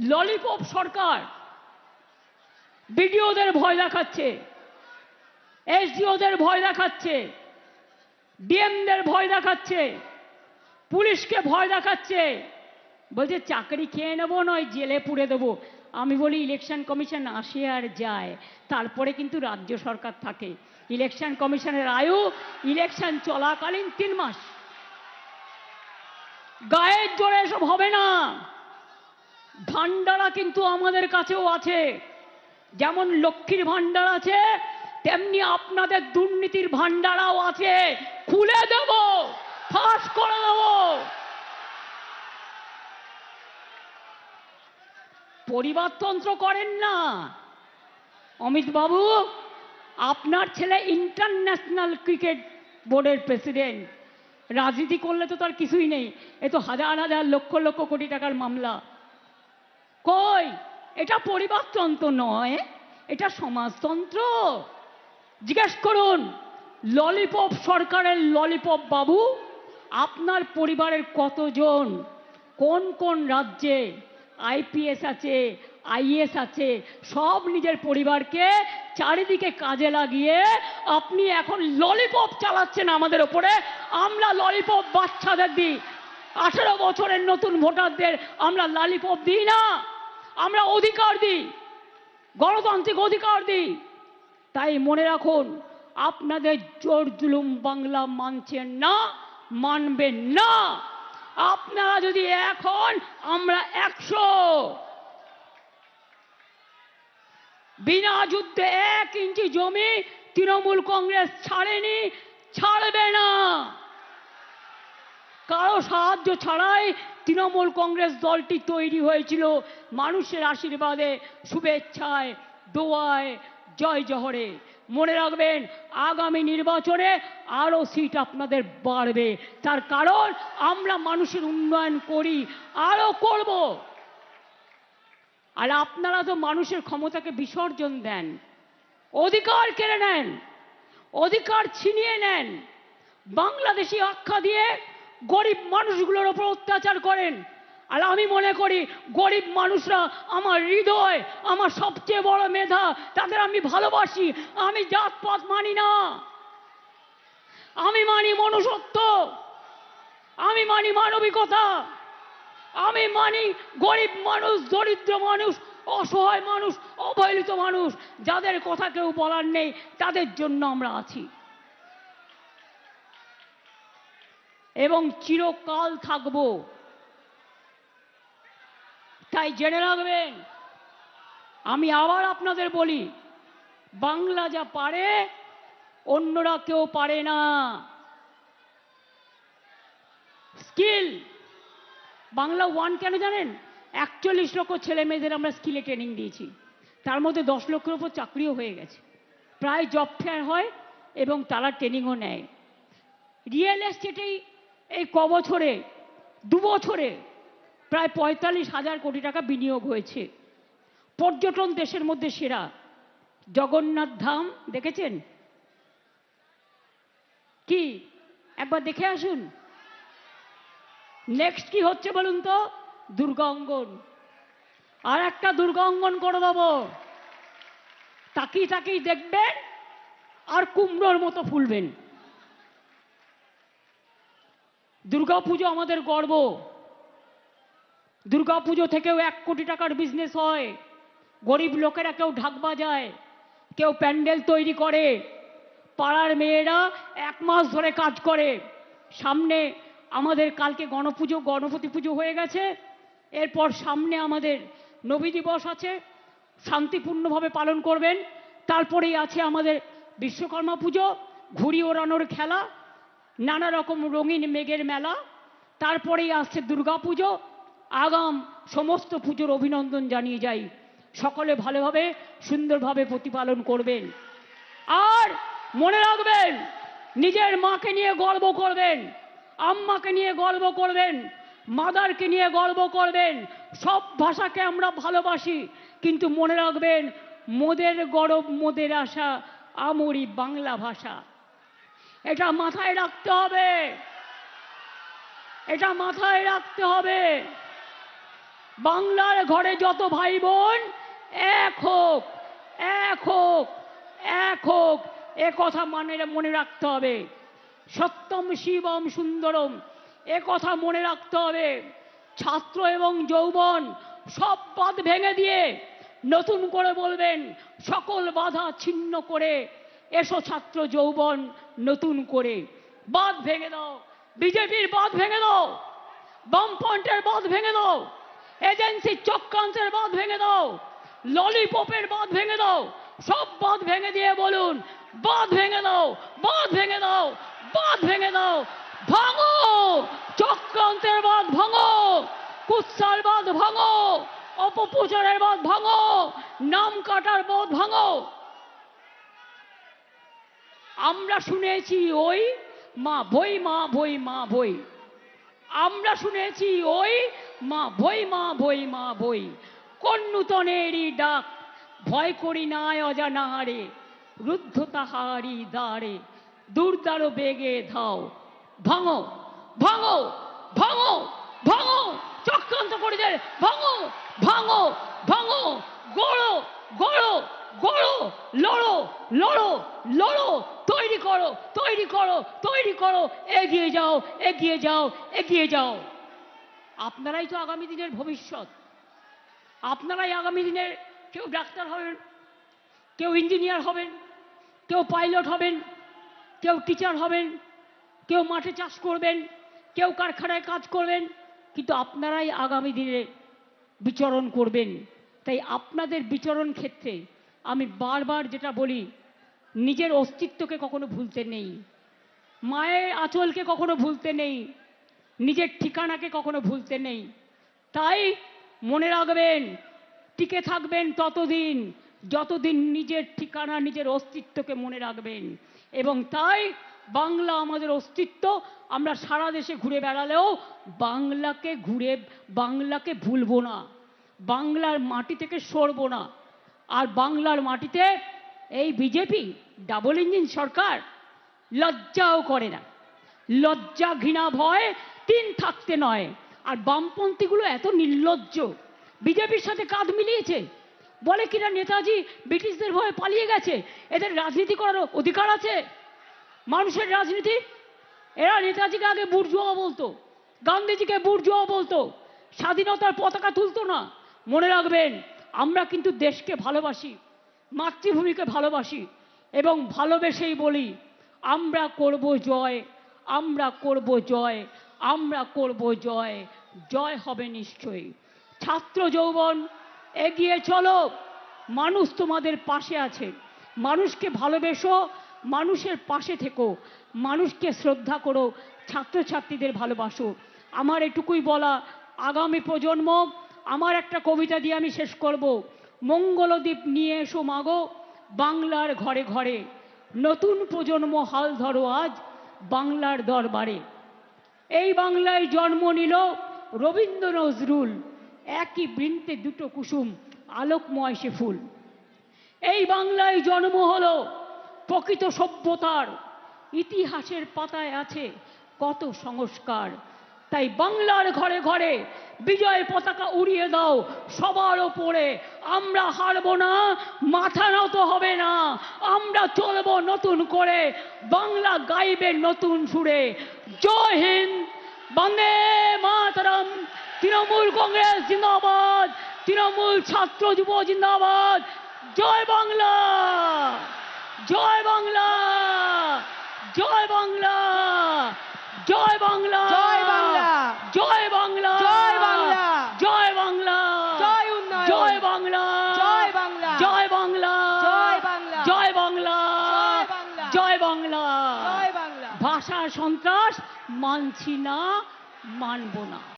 Lollipop সরকার। বিডিওদের ভয় দেখাচ্ছে। এসডিওদের ভয় দেখাচ্ছে। ডিএমদের ভয় দেখাচ্ছে। পুলিশকে ভয় দেখাচ্ছে। বলছে, চাকরি খেয়ে নেব নয়, জেলে পুড়ে দেবো। আমি বলি, ইলেকশন কমিশন আসে আর যায়। তারপরে কিন্তু রাজ্য সরকার থাকে। ইলেকশন কমিশনের আয়ু ইলেকশন চলাকালীন তিন মাস। গায়ের জোরে এসব হবে না। ভান্ডারা কিন্তু আমাদের কাছেও আছে। যেমন লক্ষ্মীর ভান্ডার আছে, তেমনি আপনাদের দুর্নীতির ভান্ডারাও আছে। খুলে দেব, ফাঁস করে দেব। পরিবারতন্ত্র করেন না। অমিত বাবু, আপনার ছেলে ইন্টারন্যাশনাল ক্রিকেট বোর্ডের প্রেসিডেন্ট। রাজনীতি করলে তো তার কিছুই নেই। এ তো হাজার হাজার লক্ষ লক্ষ কোটি টাকার মামলা। কই? এটা পরিবারতন্ত্র নয়, এটা সমাজতন্ত্র। জিজ্ঞেস করুন, ললিপপ সরকারের ললিপপ বাবু, আপনার পরিবারের কতজন? কোন কোন রাজ্যে আইপিএস আছে আইএস আছে, সব নিজের পরিবারকে চারিদিকে কাজে লাগিয়ে আপনি এখন ললিপপ চালাচ্ছেন আমাদের ওপরে। আমরা ললিপপ বাচ্চাদের দিই। আঠেরো বছরের নতুন ভোটারদের আমরা লালিপপ দিই না। আমরা অধিকার দিই, গণতান্ত্রিক অধিকার দিই। তাই মনে রাখুন, আপনাদের জোর জুলুম বাংলা মানছেন না মানবেন না। আপনারা যদি এক হন, আমরা একশো। বিনা যুদ্ধে এক ইঞ্চি জমি তৃণমূল কংগ্রেস ছাড়েনি, ছাড়বে না। কারও সাহায্য ছাড়াই তৃণমূল কংগ্রেস দলটি তৈরি হয়েছিল। মানুষের আশীর্বাদে, শুভেচ্ছায়, দোয়ায়, জয় জহরে। মনে রাখবেন, আগামী নির্বাচনে আরও সিট আপনাদের বাড়বে। তার কারণ, আমরা মানুষের উন্নয়ন করি, আরও করব। আর আপনারা তো মানুষের ক্ষমতাকে বিসর্জন দেন, অধিকার কেড়ে নেন, অধিকার ছিনিয়ে নেন। বাংলাদেশি আখ্যা দিয়ে গরিব মানুষগুলোর ওপর অত্যাচার করেন। আর আমি মনে করি, গরিব মানুষরা আমার হৃদয়, আমার সবচেয়ে বড় মেধা, তাদের আমি ভালোবাসি। আমি জাতপাত মানি না। আমি মানি মনুষ্যত্ব। আমি মানি মানবিকতা। আমি মানি গরিব মানুষ, দরিদ্র মানুষ, অসহায় মানুষ, অবহেলিত মানুষ। যাদের কথা কেউ বলার নেই, তাদের জন্য আমরা আছি। এবং চিরকাল থাকব। তাই জেনে রাখবেন, আমি আবার আপনাদের বলি, বাংলা যা পারে, অন্যরা কেউ পারে না। স্কিল, বাংলা ওয়ান কেন জানেন? একচল্লিশ লক্ষ ছেলে মেয়েদের আমরা স্কিলে ট্রেনিং দিয়েছি। তার মধ্যে দশ লক্ষের উপর চাকরিও হয়ে গেছে। প্রায় জব ফেয়ার হয় এবং তারা ট্রেনিংও নেয়। রিয়েল এস্টেটেই এই ক বছরে দু বছরে প্রায় পঁয়তাল্লিশ হাজার কোটি টাকা বিনিয়োগ হয়েছে। পর্যটন দেশের মধ্যে সেরা। জগন্নাথ ধাম, দেখেছেন? কি? একবার দেখে আসুন। নেক্সট কি হচ্ছে বলুন তো? দুর্গা অঙ্গন আর একটা দুর্গা অঙ্গন করে দেবো। তাকিয়ে তাকিয়ে দেখবেন আর কুমড়োর মতো ফুলবেন। দুর্গাপুজো আমাদের গর্ব। দুর্গাপুজো থেকেও এক কোটি টাকার বিজনেস হয়। গরিব লোকেরা কেউ ঢাক বাজায়, কেউ প্যান্ডেল তৈরি করে। পাড়ার মেয়েরা এক মাস ধরে কাজ করে। সামনে আমাদের কালকে গণপুজো, গণপতি পুজো হয়ে গেছে। এরপর সামনে আমাদের নবী দিবস আছে। শান্তিপূর্ণভাবে পালন করবেন। তারপরেই আছে আমাদের বিশ্বকর্মা পুজো, ঘুড়ি ওড়ানোর খেলা। নানা রকম রঙিন মেঘের মেলা, তারপরেই আসছে দুর্গা পুজো আগাম সমস্ত পুজোর অভিনন্দন জানিয়ে যাই। সকলে ভালোভাবে, সুন্দরভাবে প্রতিপালন করবেন। আর মনে রাখবেন, নিজের মাকে নিয়ে গর্ব করবেন, আম্মাকে নিয়ে গর্ব করবেন, মাদারকে নিয়ে গর্ব করবেন, সব ভাষাকে আমরা ভালোবাসি। কিন্তু মনে রাখবেন, মোদের গরব, মোদের আশা, আমরি বাংলা ভাষা। এটা মাথায় রাখতে হবে। এটা মাথায় রাখতে হবে। বাংলার ঘরে যত ভাই বোন, এক হোক এক হোক এক হোক, এ কথা মানে মনে রাখতে হবে। সত্যম, শিবম, সুন্দরম, এ কথা মনে রাখতে হবে। ছাত্র এবং যৌবন সব বাদ ভেঙে দিয়ে নতুন করে বলবেন, সকল বাধা ছিন্ন করে এসো ছাত্র যৌবন নতুন করে। বাদ ভেঙে দাও। বিজেপির বাদ ভেঙে দাও। বামফ্রন্টের বাঁধ ভেঙে দাও। এজেন্সি চক্রান্তের বাঁধ ভেঙে দাও। ললিপপের বাঁধ ভেঙে দাও। সব বাঁধ ভেঙে দিয়ে বলুন, বাঁধ ভেঙে দাও, বাঁধ ভেঙে দাও, বাঁধ ভেঙে দাও। ভাঙো! চক্রান্তের বাঁধ ভাঙো! কুৎসার বাঁধ ভাঙো! অপপ্রচারের বাঁধ ভাঙো! নাম কাটার বাঁধ ভাঙো! আমরা শুনেছি ওই মা বই মা বই মা বই আমরা শুনেছি ওই মা বই মা বই মা বই কোন নূতনেরই ডাক, ভয় করি নাই অজানাহারে রুদ্ধ তাহারি দাঁড়ে দুর্দার বেগে ধাও। ভাঙো ভাঙো ভাঙো ভাঙো, চক্রান্ত করে দে ভাঙো ভাঙো ভাঙো গড়ো গড়ো গড়ো লড়ো লড়ো লড়ো তৈরি করো তৈরি করো তৈরি করো এগিয়ে যাও এগিয়ে যাও এগিয়ে যাও। আপনারাই তো আগামী দিনের ভবিষ্যৎ। আপনারাই আগামী দিনের কেউ ডাক্তার হবেন, কেউ ইঞ্জিনিয়ার হবেন, কেউ পাইলট হবেন, কেউ টিচার হবেন, কেউ মাঠে চাষ করবেন, কেউ কারখানায় কাজ করবেন, কিন্তু আপনারাই আগামী দিনে বিচরণ করবেন। তাই আপনাদের বিচরণ ক্ষেত্রে আমি বারবার যেটা বলি, নিজের অস্তিত্বকে কখনো ভুলতে নেই। মায়ের আঁচলকে কখনো ভুলতে নেই, নিজের ঠিকানাকে কখনো ভুলতে নেই। তাই মনে রাখবেন, টিকে থাকবেন ততদিন, যতদিন নিজের ঠিকানা, নিজের অস্তিত্বকে মনে রাখবেন। এবং তাই বাংলা আমাদের অস্তিত্ব, আমরা সারা দেশে ঘুরে বেড়ালেও বাংলাকে ঘুরে, বাংলাকে ভুলবো না। বাংলার মাটি থেকে সরবো না। আর বাংলার মাটিতে এই বিজেপি, ডাবল ইঞ্জিন সরকার লজ্জাও করে না। লজ্জা, ঘৃণা, ভয় তিন থাকতে নয়। আর বামপন্থীগুলো এত নির্লজ্জ। বিজেপির সাথে কাঁধ মিলিয়েছে। বলে কিনা নেতাজি ব্রিটিশদের ভয়ে পালিয়ে গেছে? এদের রাজনীতি করার অধিকার আছে? মানুষের রাজনীতি? এরা নেতাজিকে আগে বুর্জুয়া বলতো। গান্ধীজিকে বুর্জুয়া বলতো। স্বাধীনতার পতাকা তুলতো না। মনে রাখবেন, আমরা কিন্তু দেশকে ভালোবাসি, মাতৃভূমিকে ভালোবাসি এবং ভালোবেসেই বলি আমরা করব জয়, আমরা করব জয়, আমরা করব জয় জয় হবে নিশ্চয়ই। ছাত্র যৌবন, এগিয়ে চলো। মানুষ তোমাদের পাশে আছে। মানুষকে ভালোবেসো, মানুষের পাশে থেকো। মানুষকে শ্রদ্ধা করো, ছাত্রছাত্রীদের ভালোবাসো। আমার এটুকুই বলা আগামী প্রজন্ম, আমার একটা কবিতা দিয়ে আমি শেষ করব। মঙ্গলদ্বীপ নিয়ে এসো মাগো, বাংলার ঘরে ঘরে। নতুন প্রজন্ম হাল ধরো আজ বাংলার দরবারে। এই বাংলায় জন্ম নিল রবীন্দ্র নজরুল। একই বৃন্তে দুটো কুসুম, আলোকময় সে ফুল। এই বাংলায় জন্ম হল প্রকৃত সভ্যতার। ইতিহাসের পাতায় আছে কত সংস্কার তাই বাংলার ঘরে ঘরে বিজয় পতাকা উড়িয়ে দাও। সবার ওপরে আমরা হারবো না, মাথা নত হবে না। আমরা চলবো নতুন করে, বাংলা গাইবে নতুন সুরে। জয় হিন্দ, বন্দে মাতরম। তৃণমূল কংগ্রেস জিন্দাবাদ, তৃণমূল ছাত্র যুব জিন্দাবাদ। জয় বাংলা জয় বাংলা জয় বাংলা জয় বাংলা। মানছি না মানব না।